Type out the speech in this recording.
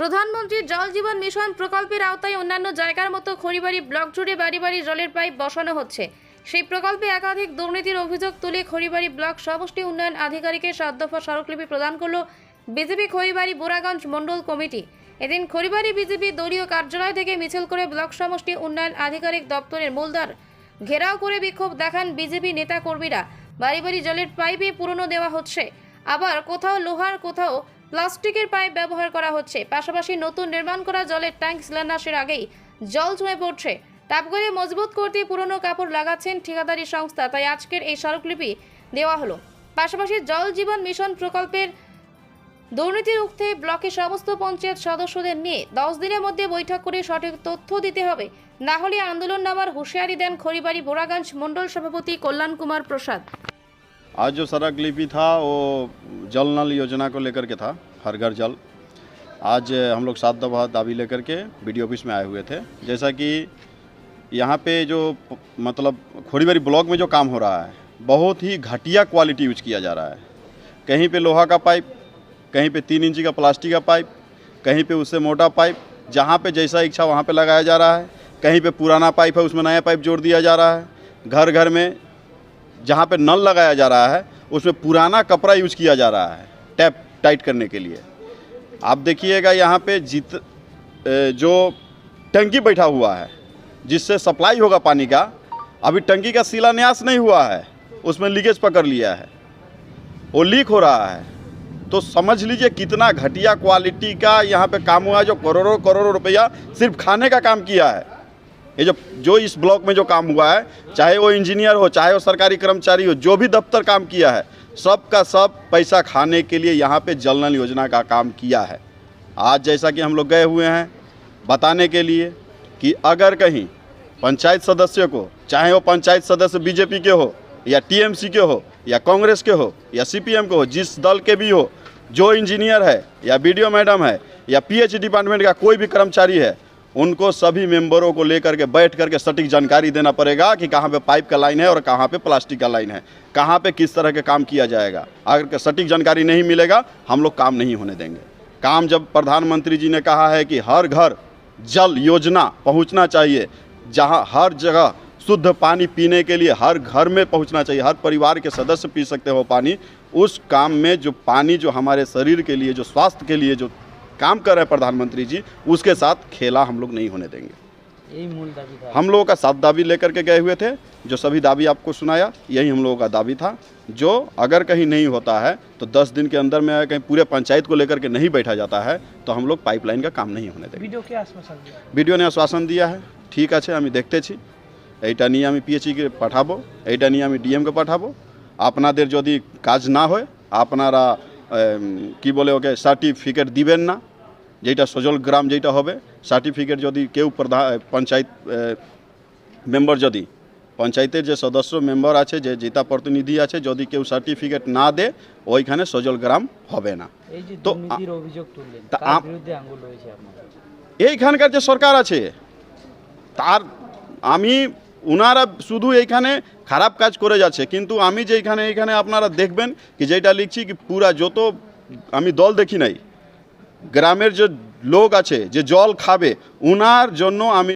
প্রধানমন্ত্রী জল জীবন মিশন প্রকল্পের আওতায় অন্যান্য জায়গার মতো খড়িবাড়ি, ব্লক জুড়ে বাড়ি বাড়ি জলের পাইপ বসানো হচ্ছে। সেই প্রকল্পে একাধিক দুর্নীতির অভিযোগ তুলে খড়িবাড়ি ব্লক সমষ্টি উন্নয়ন আধিকারিকের সাত দফা স্মারকলিপি প্রদান করল বিজেপি খড়িবাড়ি বোরাগঞ্জ মণ্ডল কমিটি। এদিন খড়িবাড়ি বিজেপি দলীয় কার্যালয় থেকে মিছিল করে ব্লক সমষ্টি উন্নয়ন আধিকারিক দপ্তরের মূলধার ঘেরাও করে বিক্ষোভ দেখান বিজেপি নেতা কর্মীরা বাড়ি বাড়ি জলের পাইপে পুরনো দেওয়া হচ্ছে। আবার কোথাও লোহার, কোথাও প্লাস্টিকের পাইপ ব্যবহার করা হচ্ছে। পাশাপাশি নতুন নির্মাণ করা জলের ট্যাঙ্ক শিলান্যাসের আগেই জল ছুঁয়ে পড়ছে। তাপগুলি মজবুত করতে পুরনো কাপড় লাগাচ্ছেন ঠিকাদারি সংস্থা, তাই আজকের এই স্মারকলিপি দেওয়া হলো। পাশাপাশি জল জীবন মিশন প্রকল্পের দুর্নীতি রুখতে ব্লকের সমস্ত পঞ্চায়েত সদস্যদের নিয়ে দশ দিনের মধ্যে বৈঠক করে সঠিক তথ্য দিতে হবে। না হলে আন্দোলন নামার হুঁশিয়ারি দেন খড়িবাড়ি বোরাগঞ্জ মণ্ডল সভাপতি কল্যাণ কুমার প্রসাদ। आज जो सड़क लिपि था, वो जल नल योजना को लेकर के था, हर घर जल। आज हम लोग सात दफ़ा दाबी लेकर के बी ऑफ़िस में आए हुए थे। जैसा कि यहाँ पे जो मतलब खोड़ीबारी ब्लॉक में जो काम हो रहा है, बहुत ही घटिया क्वालिटी यूज़ किया जा रहा है। कहीं पे लोहा का पाइप, कहीं पे तीन इंची का प्लास्टिक का पाइप, कहीं पे उससे मोटा पाइप, जहाँ पे जैसा इच्छा वहाँ पे लगाया जा रहा है। कहीं पे पुराना पाइप है, उसमें नया पाइप जोड़ दिया जा रहा है। घर घर में जहाँ पे नल लगाया जा रहा है, उसमें पुराना कपड़ा यूज़ किया जा रहा है, टैप टाइट करने के लिए। आप देखिएगा यहाँ पे जित जो टंकी बैठा हुआ है, जिससे सप्लाई होगा पानी का, अभी टंकी का शिलान्यास नहीं हुआ है, उसमें लीकेज पकड़ लिया है, वो लीक हो रहा है। तो समझ लीजिए कितना घटिया क्वालिटी का यहाँ पे काम हुआ है जो करोड़ों करोड़ों रुपया सिर्फ़ खाने का काम किया है। ये जो जो इस ब्लॉक में जो काम हुआ है, चाहे वो इंजीनियर हो, चाहे वो सरकारी कर्मचारी हो, जो भी दफ्तर काम किया है, सब का सब पैसा खाने के लिए यहाँ पे जल नल योजना का काम किया है। आज जैसा कि हम लोग गए हुए हैं, बताने के लिए कि अगर कहीं पंचायत सदस्य को, चाहे वो पंचायत सदस्य बीजेपी के हो, या टीएमसी के हो, या कांग्रेस के हो, या सीपीएम के हो, जिस दल के भी हो, जो इंजीनियर है, या बीडीओ मैडम है, या पीएच डिपार्टमेंट का कोई भी कर्मचारी है उनको सभी मेंबरों को लेकर के बैठ करके सटीक जानकारी देना पड़ेगा कि कहाँ पे पाइप का लाइन है और कहाँ पे प्लास्टिक का लाइन है। कहाँ पे किस तरह के काम किया जाएगा। अगर सटीक जानकारी नहीं मिलेगा, हम लोग काम नहीं होने देंगे। काम जब प्रधानमंत्री जी ने कहा है कि हर घर जल योजना पहुँचना चाहिए, जहाँ हर जगह शुद्ध पानी पीने के लिए हर घर में पहुँचना चाहिए, हर परिवार के सदस्य पी सकते हो पानी, उस काम में जो पानी जो हमारे शरीर के लिए, जो स्वास्थ्य के लिए जो काम कर रहे हैं प्रधानमंत्री जी उसके साथ खेला हम लोग नहीं होने देंगे यही मूल दाबी था हम लोगों का सात दावी लेकर के गए हुए थे जो सभी दावी आपको सुनाया यही हम लोगों का दावी था जो अगर कहीं नहीं होता है तो दस दिन के अंदर में कहीं पूरे पंचायत को लेकर के नहीं बैठा जाता है तो हम लोग पाइपलाइन का काम नहीं होने देंगे ভিডিওকে আশ্বাসন দিন ভিডিও নিয়ে আশ্বাসন দিয়া है ঠিক আছে আমি দেখতেছি এইটা নিয়ে আমি পিএইচইকে পাঠাবো এইটা নিয়ে আমি ডিএমকে পাঠাবো আপনাদের যদি কাজ না হয় আপনারা এম, কি বলে ওকে সার্টিফিকেট দিবেন না যেটা সজল গ্রাম যেটা হবে সার্টিফিকেট যদি কেউ প্রধান পঞ্চায়েত মেম্বার যদি পঞ্চায়েতের যে সদস্য মেম্বার আছে যে জেতা প্রতিনিধি আছে যদি কেউ সার্টিফিকেট না দে ওইখানে সজল গ্রাম হবে না। তো এইখানকার যে সরকার আছে তার আমি ওনারা শুধু এইখানে খারাপ কাজ করে যাচ্ছে কিন্তু আমি যে এখানে এইখানে আপনারা দেখবেন কি যেটা লিখছি কি পুরা যত আমি দল দেখি নাই গ্রামের যে লোক আছে যে জল খাবে উনার জন্য আমি